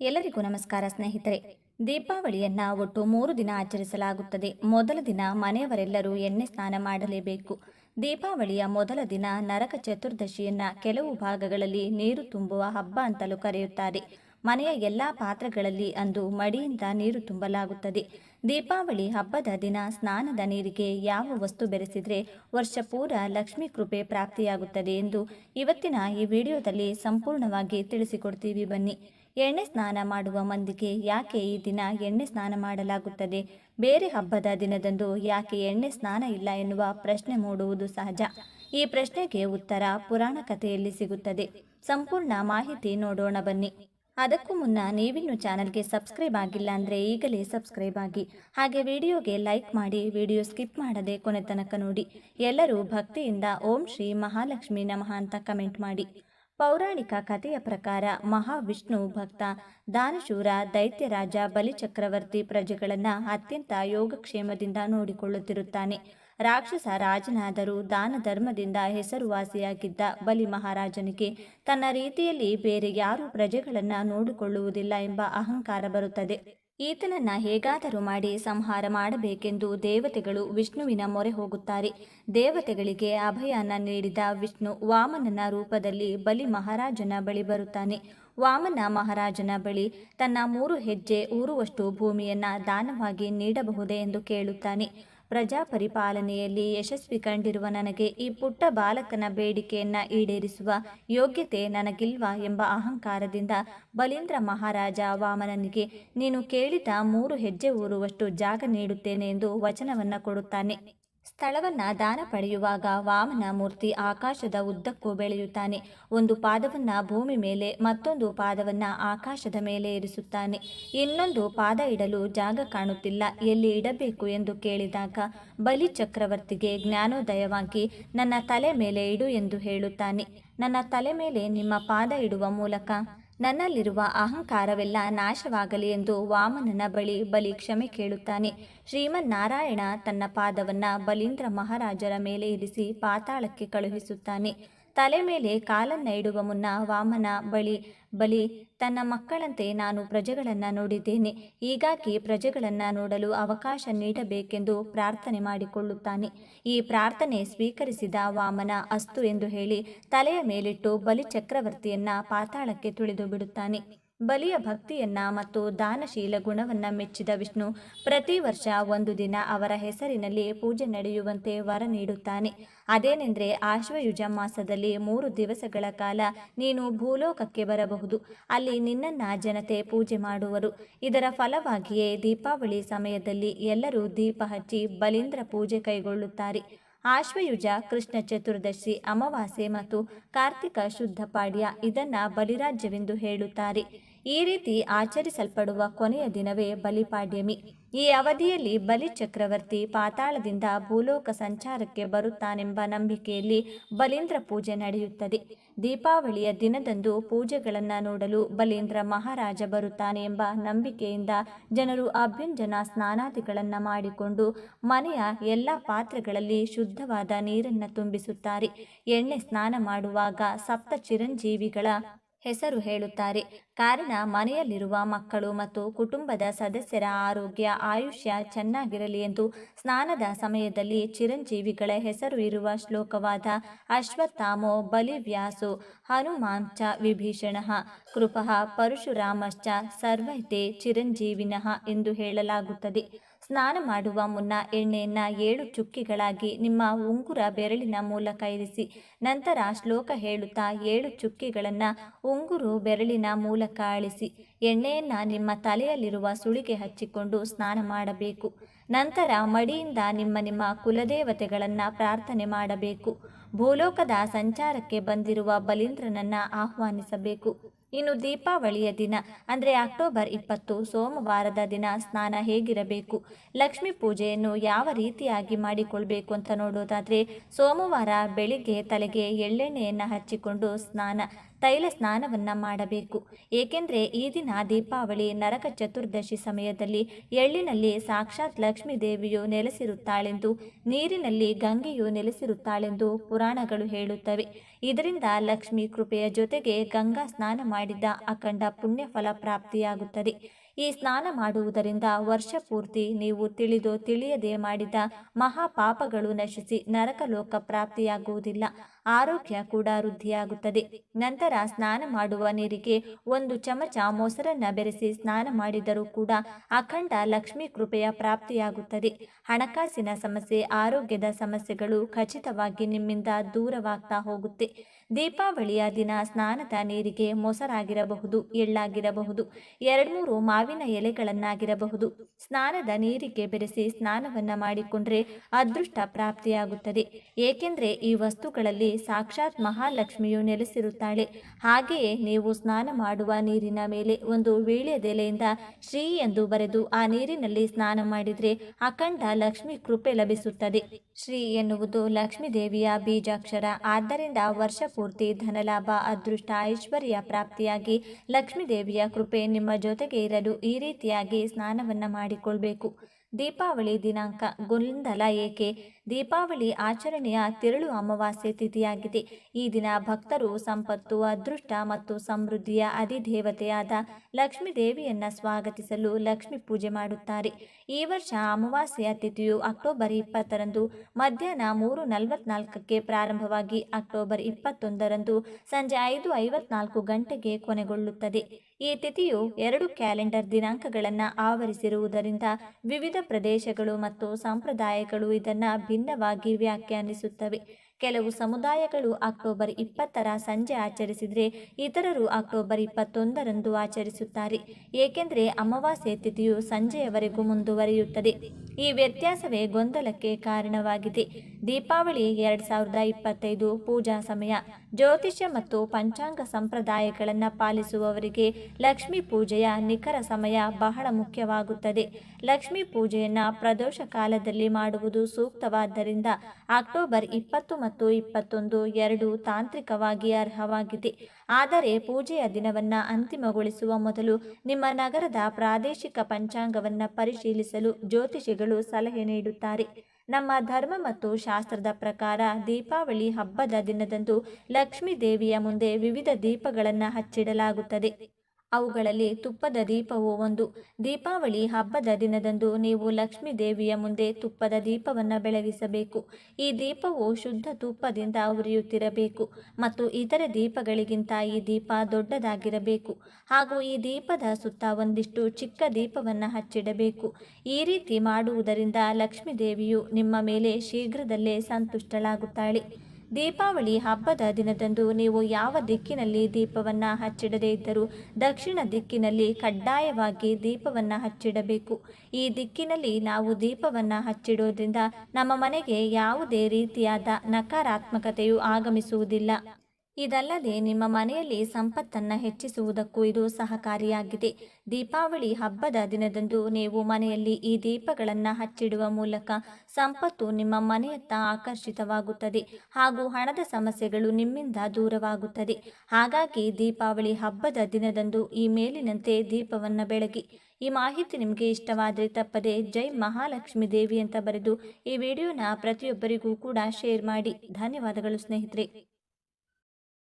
ಎಲ್ಲರಿಗೂ ನಮಸ್ಕಾರ ಸ್ನೇಹಿತರೆ. ದೀಪಾವಳಿಯನ್ನ ಒಟ್ಟು ಮೂರು ದಿನ ಆಚರಿಸಲಾಗುತ್ತದೆ. ಮೊದಲ ದಿನ ಮನೆಯವರೆಲ್ಲರೂ ಎಣ್ಣೆ ಸ್ನಾನ ಮಾಡಲೇಬೇಕು. ದೀಪಾವಳಿಯ ಮೊದಲ ದಿನ ನರಕ ಚತುರ್ದಶಿಯನ್ನ ಕೆಲವು ಭಾಗಗಳಲ್ಲಿ ನೀರು ತುಂಬುವ ಹಬ್ಬ ಅಂತಲೂ ಕರೆಯುತ್ತಾರೆ. ಮನೆಯ ಎಲ್ಲ ಪಾತ್ರಗಳಲ್ಲಿ ಅಂದು ಮಡಿಯಿಂದ ನೀರು ತುಂಬಲಾಗುತ್ತದೆ. ದೀಪಾವಳಿ ಹಬ್ಬದ ದಿನ ಸ್ನಾನದ ನೀರಿಗೆ ಯಾವ ವಸ್ತು ಬೆರೆಸಿದರೆ ವರ್ಷ ಪೂರ ಲಕ್ಷ್ಮೀ ಕೃಪೆ ಪ್ರಾಪ್ತಿಯಾಗುತ್ತದೆ ಎಂದು ಇವತ್ತಿನ ಈ ವಿಡಿಯೋದಲ್ಲಿ ಸಂಪೂರ್ಣವಾಗಿ ತಿಳಿಸಿಕೊಡ್ತೀವಿ ಬನ್ನಿ. ಎಣ್ಣೆ ಸ್ನಾನ ಮಾಡುವ ಮಂದಿಗೆ ಯಾಕೆ ಈ ದಿನ ಎಣ್ಣೆ ಸ್ನಾನ ಮಾಡಲಾಗುತ್ತದೆ? ಬೇರೆ ಹಬ್ಬದ ದಿನದಂದು ಯಾಕೆ ಎಣ್ಣೆ ಸ್ನಾನ ಇಲ್ಲ ಎನ್ನುವ ಪ್ರಶ್ನೆ ಮೂಡುವುದು ಸಹಜ. ಈ ಪ್ರಶ್ನೆಗೆ ಉತ್ತರ ಪುರಾಣ ಕಥೆಯಲ್ಲಿ ಸಿಗುತ್ತದೆ. ಸಂಪೂರ್ಣ ಮಾಹಿತಿ ನೋಡೋಣ ಬನ್ನಿ. ಅದಕ್ಕೂ ಮುನ್ನ ನೀವಿನ್ನು ಚಾನಲ್ಗೆ ಸಬ್ಸ್ಕ್ರೈಬ್ ಆಗಿಲ್ಲ ಅಂದರೆ ಈಗಲೇ ಸಬ್ಸ್ಕ್ರೈಬ್ ಆಗಿ. ಹಾಗೆ ವಿಡಿಯೋಗೆ ಲೈಕ್ ಮಾಡಿ ವಿಡಿಯೋ ಸ್ಕಿಪ್ ಮಾಡದೆ ಕೊನೆ ತನಕ ನೋಡಿ. ಎಲ್ಲರೂ ಭಕ್ತಿಯಿಂದ ಓಂ ಶ್ರೀ ಮಹಾಲಕ್ಷ್ಮಿ ನಮಃ ಅಂತ ಕಮೆಂಟ್ ಮಾಡಿ. ಪೌರಾಣಿಕ ಕಥೆಯ ಪ್ರಕಾರ ಮಹಾವಿಷ್ಣು ಭಕ್ತ, ದಾನಶೂರ, ದೈತ್ಯರಾಜ, ಬಲಿಚಕ್ರವರ್ತಿ ಪ್ರಜೆಗಳನ್ನು ಅತ್ಯಂತ ಯೋಗಕ್ಷೇಮದಿಂದ ನೋಡಿಕೊಳ್ಳುತ್ತಿರುತ್ತಾನೆ. ರಾಕ್ಷಸ ರಾಜನಾದರೂ ದಾನ ಧರ್ಮದಿಂದ ಹೆಸರುವಾಸಿಯಾಗಿದ್ದ ಬಲಿ ಮಹಾರಾಜನಿಗೆ ತನ್ನ ರೀತಿಯಲ್ಲಿ ಬೇರೆ ಯಾರೂ ಪ್ರಜೆಗಳನ್ನು ನೋಡಿಕೊಳ್ಳುವುದಿಲ್ಲ ಎಂಬ ಅಹಂಕಾರ ಬರುತ್ತದೆ. ಈತನನ್ನ ಹೇಗಾದರೂ ಮಾಡಿ ಸಂಹಾರ ಮಾಡಬೇಕೆಂದು ದೇವತೆಗಳು ವಿಷ್ಣುವಿನ ಮೊರೆ ಹೋಗುತ್ತಾರೆ. ದೇವತೆಗಳಿಗೆ ಅಭಯಾನ ನೀಡಿದ ವಿಷ್ಣು ವಾಮನನ ರೂಪದಲ್ಲಿ ಬಲಿ ಮಹಾರಾಜನ ಬಳಿ ಬರುತ್ತಾನೆ. ವಾಮನ ಮಹಾರಾಜನ ಬಳಿ ತನ್ನ ಮೂರು ಹೆಜ್ಜೆ ಊರುವಷ್ಟು ಭೂಮಿಯನ್ನ ದಾನವಾಗಿ ನೀಡಬಹುದೇ ಎಂದು ಕೇಳುತ್ತಾನೆ. ಪ್ರಜಾ ಪರಿಪಾಲನೆಯಲ್ಲಿ ಯಶಸ್ವಿ ಕಂಡಿರುವ ನನಗೆ ಈ ಪುಟ್ಟ ಬಾಲಕನ ಬೇಡಿಕೆಯನ್ನ ಈಡೇರಿಸುವ ಯೋಗ್ಯತೆ ನನಗಿಲ್ವಾ ಎಂಬ ಅಹಂಕಾರದಿಂದ ಬಲೀಂದ್ರ ಮಹಾರಾಜ ವಾಮನನಿಗೆ, ನೀನು ಕೇಳಿದ ಮೂರು ಹೆಜ್ಜೆ ಊರುವಷ್ಟು ಜಾಗ ನೀಡುತ್ತೇನೆ ಎಂದು ವಚನವನ್ನ ಕೊಡುತ್ತಾನೆ. ಸ್ಥಳವನ್ನ ದಾನ ಪಡೆಯುವಾಗ ವಾಮನ ಮೂರ್ತಿ ಆಕಾಶದ ಉದ್ದಕ್ಕೂ ಬೆಳೆಯುತ್ತಾನೆ. ಒಂದು ಪಾದವನ್ನ ಭೂಮಿ ಮೇಲೆ, ಮತ್ತೊಂದು ಪಾದವನ್ನ ಆಕಾಶದ ಮೇಲೆ ಇರಿಸುತ್ತಾನೆ. ಇನ್ನೊಂದು ಪಾದ ಇಡಲು ಜಾಗ ಕಾಣುತ್ತಿಲ್ಲ. ಎಲ್ಲಿ ಇಡಬೇಕು ಎಂದು ಕೇಳಿದಾಗ ಬಲಿ ಚಕ್ರವರ್ತಿಗೆ ಜ್ಞಾನೋದಯವಾಗಿ, ನನ್ನ ತಲೆ ಮೇಲೆ ಇಡು ಎಂದು ಹೇಳುತ್ತಾನೆ. ನನ್ನ ತಲೆ ಮೇಲೆ ನಿಮ್ಮ ಪಾದ ಇಡುವ ಮೂಲಕ ನನ್ನಲ್ಲಿರುವ ಅಹಂಕಾರವೆಲ್ಲ ನಾಶವಾಗಲಿ ಎಂದು ವಾಮನನ ಬಳಿ ಬಲಿ ಕ್ಷಮೆ ಕೇಳುತ್ತಾನೆ. ಶ್ರೀಮನ್ನಾರಾಯಣ ತನ್ನ ಪಾದವನ್ನ ಬಲೀಂದ್ರ ಮಹಾರಾಜರ ಮೇಲೆ ಇರಿಸಿ ಪಾತಾಳಕ್ಕೆ ಕಳುಹಿಸುತ್ತಾನೆ. ತಲೆ ಮೇಲೆ ಕಾಲನ್ನ ಇಡುವ ಮುನ್ನ ವಾಮನ ಬಳಿ, ಬಲಿ, ತನ್ನ ಮಕ್ಕಳಂತೆ ನಾನು ಪ್ರಜೆಗಳನ್ನು ನೋಡಿದ್ದೇನೆ. ಹೀಗಾಗಿ ಪ್ರಜೆಗಳನ್ನು ನೋಡಲು ಅವಕಾಶ ನೀಡಬೇಕೆಂದು ಪ್ರಾರ್ಥನೆ ಮಾಡಿಕೊಳ್ಳುತ್ತಾನೆ. ಈ ಪ್ರಾರ್ಥನೆ ಸ್ವೀಕರಿಸಿದ ವಾಮನ ಅಸ್ತು ಎಂದು ಹೇಳಿ ತಲೆಯ ಮೇಲಿಟ್ಟು ಬಲಿ ಚಕ್ರವರ್ತಿಯನ್ನ ಪಾತಾಳಕ್ಕೆ ತುಳಿದು ಬಿಡುತ್ತಾನೆ. ಬಲಿಯ ಭಕ್ತಿಯನ್ನ ಮತ್ತು ದಾನಶೀಲ ಗುಣವನ್ನ ಮೆಚ್ಚಿದ ವಿಷ್ಣು ಪ್ರತಿ ವರ್ಷ ಒಂದು ದಿನ ಅವರ ಹೆಸರಿನಲ್ಲಿ ಪೂಜೆ ನಡೆಯುವಂತೆ ವರ ನೀಡುತ್ತಾನೆ. ಅದೇನೆಂದರೆ ಆಶ್ವಯುಜ ಮಾಸದಲ್ಲಿ ಮೂರು ದಿವಸಗಳ ಕಾಲ ನೀನು ಭೂಲೋಕಕ್ಕೆ ಬರಬಹುದು. ಅಲ್ಲಿ ನಿನ್ನನ್ನ ಜನತೆ ಪೂಜೆ ಮಾಡುವರು. ಇದರ ಫಲವಾಗಿಯೇ ದೀಪಾವಳಿ ಸಮಯದಲ್ಲಿ ಎಲ್ಲರೂ ದೀಪ ಹಚ್ಚಿ ಬಲೀಂದ್ರ ಪೂಜೆ ಕೈಗೊಳ್ಳುತ್ತಾರೆ. ಆಶ್ವಯುಜ, ಕೃಷ್ಣ ಚತುರ್ದಶಿ, ಅಮಾವಾಸ್ಯೆ ಮತ್ತು ಕಾರ್ತಿಕ ಶುದ್ಧ ಪಾಡ್ಯ ಇದನ್ನ ಬಲಿರಾಜ್ಯವೆಂದು ಹೇಳುತ್ತಾರೆ. ಈ ರೀತಿ ಆಚರಿಸಲ್ಪಡುವ ಕೊನೆಯ ದಿನವೇ ಬಲಿಪಾಡ್ಯಮಿ. ಈ ಅವಧಿಯಲ್ಲಿ ಬಲಿ ಚಕ್ರವರ್ತಿ ಪಾತಾಳದಿಂದ ಭೂಲೋಕ ಸಂಚಾರಕ್ಕೆ ಬರುತ್ತಾನೆಂಬ ನಂಬಿಕೆಯಲ್ಲಿ ಬಲೀಂದ್ರ ಪೂಜೆ ನಡೆಯುತ್ತದೆ. ದೀಪಾವಳಿಯ ದಿನದಂದು ಪೂಜೆಗಳನ್ನು ನೋಡಲು ಬಲೀಂದ್ರ ಮಹಾರಾಜ ಬರುತ್ತಾನೆ ಎಂಬ ನಂಬಿಕೆಯಿಂದ ಜನರು ಅಭ್ಯಂಜನ ಸ್ನಾನಾದಿಗಳನ್ನು ಮಾಡಿಕೊಂಡು ಮನೆಯ ಎಲ್ಲ ಪಾತ್ರೆಗಳಲ್ಲಿ ಶುದ್ಧವಾದ ನೀರನ್ನು ತುಂಬಿಸುತ್ತಾರೆ. ಎಣ್ಣೆ ಸ್ನಾನ ಮಾಡುವಾಗ ಸಪ್ತ ಚಿರಂಜೀವಿಗಳ ಹೆಸರು ಹೇಳುತ್ತಾರೆ. ಕಾರಣ ಮನೆಯಲ್ಲಿರುವ ಮಕ್ಕಳು ಮತ್ತು ಕುಟುಂಬದ ಸದಸ್ಯರ ಆರೋಗ್ಯ, ಆಯುಷ್ಯ ಚೆನ್ನಾಗಿರಲಿ ಎಂದು ಸ್ನಾನದ ಸಮಯದಲ್ಲಿ ಚಿರಂಜೀವಿಗಳ ಹೆಸರು ಇರುವ ಶ್ಲೋಕವಾದ ಅಶ್ವತ್ಥಾಮೋ ಬಲಿವ್ಯಾಸೋ ಹನುಮಾಂಚ ವಿಭೀಷಣ ಕೃಪಃ ಪರಶುರಾಮಶ್ಚ ಸರ್ವೈತೆ ಚಿರಂಜೀವಿನಃ ಎಂದು ಹೇಳಲಾಗುತ್ತದೆ. ಸ್ನಾನ ಮಾಡುವ ಮುನ್ನ ಎಣ್ಣೆಯನ್ನು ಏಳು ಚುಕ್ಕಿಗಳಾಗಿ ನಿಮ್ಮ ಉಂಗುರ ಬೆರಳಿನ ಮೂಲಕ ಇರಿಸಿ, ನಂತರ ಶ್ಲೋಕ ಹೇಳುತ್ತಾ ಏಳು ಚುಕ್ಕಿಗಳನ್ನು ಉಂಗುರು ಬೆರಳಿನ ಮೂಲಕ ಅಳಿಸಿ, ಎಣ್ಣೆಯನ್ನು ನಿಮ್ಮ ತಲೆಯಲ್ಲಿರುವ ಸುಳಿಗೆ ಹಚ್ಚಿಕೊಂಡು ಸ್ನಾನ ಮಾಡಬೇಕು. ನಂತರ ಮಡಿಯಿಂದ ನಿಮ್ಮ ನಿಮ್ಮ ಕುಲದೇವತೆಗಳನ್ನು ಪ್ರಾರ್ಥನೆ ಮಾಡಬೇಕು. ಭೂಲೋಕದ ಸಂಚಾರಕ್ಕೆ ಬಂದಿರುವ ಬಲೀಂದ್ರನನ್ನು ಆಹ್ವಾನಿಸಬೇಕು. ಇನ್ನು ದೀಪಾವಳಿಯ ದಿನ, ಅಂದರೆ ಅಕ್ಟೋಬರ್ ಇಪ್ಪತ್ತು, ಸೋಮವಾರದ ದಿನ ಸ್ನಾನ ಹೇಗಿರಬೇಕು? ಲಕ್ಷ್ಮೀ ಪೂಜೆಯನ್ನು ಯಾವ ರೀತಿಯಾಗಿ ಮಾಡಿಕೊಳ್ಬೇಕು ಅಂತ ನೋಡೋದಾದರೆ, ಸೋಮವಾರ ಬೆಳಿಗ್ಗೆ ತಲೆಗೆ ಎಳ್ಳೆಣ್ಣೆಯನ್ನು ಹಚ್ಚಿಕೊಂಡು ಸ್ನಾನ. ತೈಲ ಸ್ನಾನವನ್ನು ಮಾಡಬೇಕು. ಏಕೆಂದರೆ ಈ ದಿನ ದೀಪಾವಳಿ ನರಕ ಚತುರ್ದಶಿ ಸಮಯದಲ್ಲಿ ಎಳ್ಳಿನಲ್ಲಿ ಸಾಕ್ಷಾತ್ ಲಕ್ಷ್ಮೀ ದೇವಿಯು ನೆಲೆಸಿರುತ್ತಾಳೆಂದು, ನೀರಿನಲ್ಲಿ ಗಂಗೆಯು ನೆಲೆಸಿರುತ್ತಾಳೆಂದು ಪುರಾಣಗಳು ಹೇಳುತ್ತವೆ. ಇದರಿಂದ ಲಕ್ಷ್ಮೀ ಕೃಪೆಯ ಜೊತೆಗೆ ಗಂಗಾ ಸ್ನಾನ ಮಾಡಿದ ಅಖಂಡ ಪುಣ್ಯಫಲ ಪ್ರಾಪ್ತಿಯಾಗುತ್ತದೆ. ಈ ಸ್ನಾನ ಮಾಡುವುದರಿಂದ ವರ್ಷ ಪೂರ್ತಿ ನೀವು ತಿಳಿದು ತಿಳಿಯದೆ ಮಾಡಿದ ಮಹಾಪಾಪಗಳು ನಶಿಸಿ ನರಕಲೋಕ ಪ್ರಾಪ್ತಿಯಾಗುವುದಿಲ್ಲ. ಆರೋಗ್ಯ ಕೂಡ ವೃದ್ಧಿಯಾಗುತ್ತದೆ. ನಂತರ ಸ್ನಾನ ಮಾಡುವ ನೀರಿಗೆ ಒಂದು ಚಮಚ ಮೊಸರನ್ನ ಬೆರೆಸಿ ಸ್ನಾನ ಮಾಡಿದರೂ ಕೂಡ ಅಖಂಡ ಲಕ್ಷ್ಮೀ ಕೃಪೆಯ ಪ್ರಾಪ್ತಿಯಾಗುತ್ತದೆ. ಹಣಕಾಸಿನ ಸಮಸ್ಯೆ, ಆರೋಗ್ಯದ ಸಮಸ್ಯೆಗಳು ಖಚಿತವಾಗಿ ನಿಮ್ಮಿಂದ ದೂರವಾಗ್ತಾ ಹೋಗುತ್ತೆ. ದೀಪಾವಳಿಯ ದಿನ ಸ್ನಾನದ ನೀರಿಗೆ ಮೊಸರಾಗಿರಬಹುದು, ಎಳ್ಳಾಗಿರಬಹುದು, ಎರಡ್ಮೂರು ಮಾವಿನ ಎಲೆಗಳನ್ನಾಗಿರಬಹುದು. ಸ್ನಾನದ ನೀರಿಗೆ ಬೆರೆಸಿ ಸ್ನಾನವನ್ನ ಮಾಡಿಕೊಂಡ್ರೆ ಅದೃಷ್ಟ ಪ್ರಾಪ್ತಿಯಾಗುತ್ತದೆ. ಏಕೆಂದರೆ ಈ ವಸ್ತುಗಳಲ್ಲಿ ಸಾಕ್ಷಾತ್ ಮಹಾಲಕ್ಷ್ಮಿಯು ನೆಲೆಸಿರುತ್ತಾಳೆ. ಹಾಗೆಯೇ ನೀವು ಸ್ನಾನ ಮಾಡುವ ನೀರಿನ ಮೇಲೆ ಒಂದು ವೀಳ್ಯದೆಲೆಯಿಂದ ಶ್ರೀ ಎಂದು ಬರೆದು ಆ ನೀರಿನಲ್ಲಿ ಸ್ನಾನ ಮಾಡಿದರೆ ಅಖಂಡ ಲಕ್ಷ್ಮಿ ಕೃಪೆ ಲಭಿಸುತ್ತದೆ. ಶ್ರೀ ಎನ್ನುವುದು ಲಕ್ಷ್ಮೀ ದೇವಿಯ ಬೀಜಾಕ್ಷರ. ಆದ್ದರಿಂದ ವರ್ಷ ಪೂರ್ತಿ ಧನಲಾಭ ಅದೃಷ್ಟ ಐಶ್ವರ್ಯ ಪ್ರಾಪ್ತಿಯಾಗಿ ಲಕ್ಷ್ಮೀದೇವಿಯ ಕೃಪೆ ನಿಮ್ಮ ಜೊತೆಗೆ ಇರಲು ಈ ರೀತಿಯಾಗಿ ಸ್ನಾನವನ್ನು ಮಾಡಿಕೊಳ್ಬೇಕು. ದೀಪಾವಳಿ ದಿನಾಂಕ ಗೊಂದಲ ಏಕೆ? ದೀಪಾವಳಿ ಆಚರಣೆಯ ತಿರುಳು ಅಮಾವಾಸ್ಯೆ ತಿಥಿಯಾಗಿದೆ. ಈ ದಿನ ಭಕ್ತರು ಸಂಪತ್ತು, ಅದೃಷ್ಟ ಮತ್ತು ಸಮೃದ್ಧಿಯ ಅಧಿದೇವತೆಯಾದ ಲಕ್ಷ್ಮೀ ದೇವಿಯನ್ನ ಸ್ವಾಗತಿಸಲು ಲಕ್ಷ್ಮೀ ಪೂಜೆ ಮಾಡುತ್ತಾರೆ. ಈ ವರ್ಷ ಅಮಾವಾಸ್ಯೆಯ ತಿಥಿಯು ಅಕ್ಟೋಬರ್ ಇಪ್ಪತ್ತರಂದು, ಮಧ್ಯಾಹ್ನ ಮೂರು ನಲವತ್ನಾಲ್ಕಕ್ಕೆ ಪ್ರಾರಂಭವಾಗಿ ಅಕ್ಟೋಬರ್ ಇಪ್ಪತ್ತೊಂದರಂದು ಸಂಜೆ ಐದು ಐವತ್ನಾಲ್ಕು ಗಂಟೆಗೆ ಕೊನೆಗೊಳ್ಳುತ್ತದೆ. ಈ ತಿಥಿಯು ಎರಡು ಕ್ಯಾಲೆಂಡರ್ ದಿನಾಂಕಗಳನ್ನು ಆವರಿಸಿರುವುದರಿಂದ ವಿವಿಧ ಪ್ರದೇಶಗಳು ಮತ್ತು ಸಂಪ್ರದಾಯಗಳು ಇದನ್ನು ಭಿನ್ನವಾಗಿ ವ್ಯಾಖ್ಯಾನಿಸುತ್ತವೆ. ಕೆಲವು ಸಮುದಾಯಗಳು ಅಕ್ಟೋಬರ್ ಇಪ್ಪತ್ತರ ಸಂಜೆ ಆಚರಿಸಿದರೆ ಇತರರು ಅಕ್ಟೋಬರ್ ಇಪ್ಪತ್ತೊಂದರಂದು ಆಚರಿಸುತ್ತಾರೆ. ಏಕೆಂದರೆ ಅಮಾವಾಸ್ಯೆ ತಿಥಿಯು ಸಂಜೆಯವರೆಗೂ ಮುಂದುವರಿಯುತ್ತದೆ. ಈ ವ್ಯತ್ಯಾಸವೇ ಗೊಂದಲಕ್ಕೆ ಕಾರಣವಾಗಿದೆ. ದೀಪಾವಳಿ ಎರಡು ಸಾವಿರದ ಇಪ್ಪತ್ತೈದು ಪೂಜಾ ಸಮಯ. ಜ್ಯೋತಿಷ್ಯ ಮತ್ತು ಪಂಚಾಂಗ ಸಂಪ್ರದಾಯಗಳನ್ನು ಪಾಲಿಸುವವರಿಗೆ ಲಕ್ಷ್ಮೀ ಪೂಜೆಯ ನಿಖರ ಸಮಯ ಬಹಳ ಮುಖ್ಯವಾಗುತ್ತದೆ. ಲಕ್ಷ್ಮೀ ಪೂಜೆಯನ್ನು ಪ್ರದೋಷ ಕಾಲದಲ್ಲಿ ಮಾಡುವುದು ಸೂಕ್ತವಾದ್ದರಿಂದ ಅಕ್ಟೋಬರ್ ಇಪ್ಪತ್ತು ಮತ್ತು ಇಪ್ಪತ್ತೊಂದು ಎರಡು ತಾಂತ್ರಿಕವಾಗಿ ಅರ್ಹವಾಗಿದೆ. ಆದರೆ ಪೂಜೆಯ ದಿನವನ್ನು ಅಂತಿಮಗೊಳಿಸುವ ಮೊದಲು ನಿಮ್ಮ ನಗರದ ಪ್ರಾದೇಶಿಕ ಪಂಚಾಂಗವನ್ನು ಪರಿಶೀಲಿಸಲು ಜ್ಯೋತಿಷಿಗಳು ಸಲಹೆ ನೀಡುತ್ತಾರೆ. ನಮ್ಮ ಧರ್ಮ ಮತ್ತು ಶಾಸ್ತ್ರದ ಪ್ರಕಾರ ದೀಪಾವಳಿ ಹಬ್ಬದ ದಿನದಂದು ಲಕ್ಷ್ಮೀ ದೇವಿಯ ಮುಂದೆ ವಿವಿಧ ದೀಪಗಳನ್ನು ಹಚ್ಚಿಡಲಾಗುತ್ತದೆ. ಅವುಗಳಲ್ಲಿ ತುಪ್ಪದ ದೀಪವು ಒಂದು. ದೀಪಾವಳಿ ಹಬ್ಬದ ದಿನದಂದು ನೀವು ಲಕ್ಷ್ಮೀ ದೇವಿಯ ಮುಂದೆ ತುಪ್ಪದ ದೀಪವನ್ನು ಬೆಳಗಿಸಬೇಕು. ಈ ದೀಪವು ಶುದ್ಧ ತುಪ್ಪದಿಂದ ಉರಿಯುತ್ತಿರಬೇಕು ಮತ್ತು ಇತರ ದೀಪಗಳಿಗಿಂತ ಈ ದೀಪ ದೊಡ್ಡದಾಗಿರಬೇಕು. ಹಾಗೂ ಈ ದೀಪದ ಸುತ್ತ ಒಂದಿಷ್ಟು ಚಿಕ್ಕ ದೀಪವನ್ನು ಹಚ್ಚಿಡಬೇಕು. ಈ ರೀತಿ ಮಾಡುವುದರಿಂದ ಲಕ್ಷ್ಮೀ ದೇವಿಯು ನಿಮ್ಮ ಮೇಲೆ ಶೀಘ್ರದಲ್ಲೇ ಸಂತುಷ್ಟಳಾಗುತ್ತಾಳೆ. ದೀಪಾವಳಿ ಹಬ್ಬದ ದಿನದಂದು ನೀವು ಯಾವ ದಿಕ್ಕಿನಲ್ಲಿ ದೀಪವನ್ನು ಹಚ್ಚಿಡದೇ ಇದ್ದರೂ ದಕ್ಷಿಣ ದಿಕ್ಕಿನಲ್ಲಿ ಕಡ್ಡಾಯವಾಗಿ ದೀಪವನ್ನು ಹಚ್ಚಿಡಬೇಕು. ಈ ದಿಕ್ಕಿನಲ್ಲಿ ನಾವು ದೀಪವನ್ನು ಹಚ್ಚಿಡೋದ್ರಿಂದ ನಮ್ಮ ಮನೆಗೆ ಯಾವುದೇ ರೀತಿಯಾದ ನಕಾರಾತ್ಮಕತೆಯು ಆಗಮಿಸುವುದಿಲ್ಲ. ಇದಲ್ಲದೆ ನಿಮ್ಮ ಮನೆಯಲ್ಲಿ ಸಂಪತ್ತನ್ನು ಹೆಚ್ಚಿಸುವುದಕ್ಕೂ ಇದು ಸಹಕಾರಿಯಾಗಿದೆ. ದೀಪಾವಳಿ ಹಬ್ಬದ ದಿನದಂದು ನೀವು ಮನೆಯಲ್ಲಿ ಈ ದೀಪಗಳನ್ನು ಹಚ್ಚಿಡುವ ಮೂಲಕ ಸಂಪತ್ತು ನಿಮ್ಮ ಮನೆಯತ್ತ ಆಕರ್ಷಿತವಾಗುತ್ತದೆ ಹಾಗೂ ಹಣದ ಸಮಸ್ಯೆಗಳು ನಿಮ್ಮಿಂದ ದೂರವಾಗುತ್ತದೆ. ಹಾಗಾಗಿ ದೀಪಾವಳಿ ಹಬ್ಬದ ದಿನದಂದು ಈ ಮೇಲಿನಂತೆ ದೀಪವನ್ನು ಬೆಳಗಿ. ಈ ಮಾಹಿತಿ ನಿಮಗೆ ಇಷ್ಟವಾದರೆ ತಪ್ಪದೆ ಜೈ ಮಹಾಲಕ್ಷ್ಮಿ ದೇವಿ ಅಂತ ಬರೆದು ಈ ವಿಡಿಯೋನ ಪ್ರತಿಯೊಬ್ಬರಿಗೂ ಕೂಡ ಶೇರ್ ಮಾಡಿ. ಧನ್ಯವಾದಗಳು ಸ್ನೇಹಿತರೆ.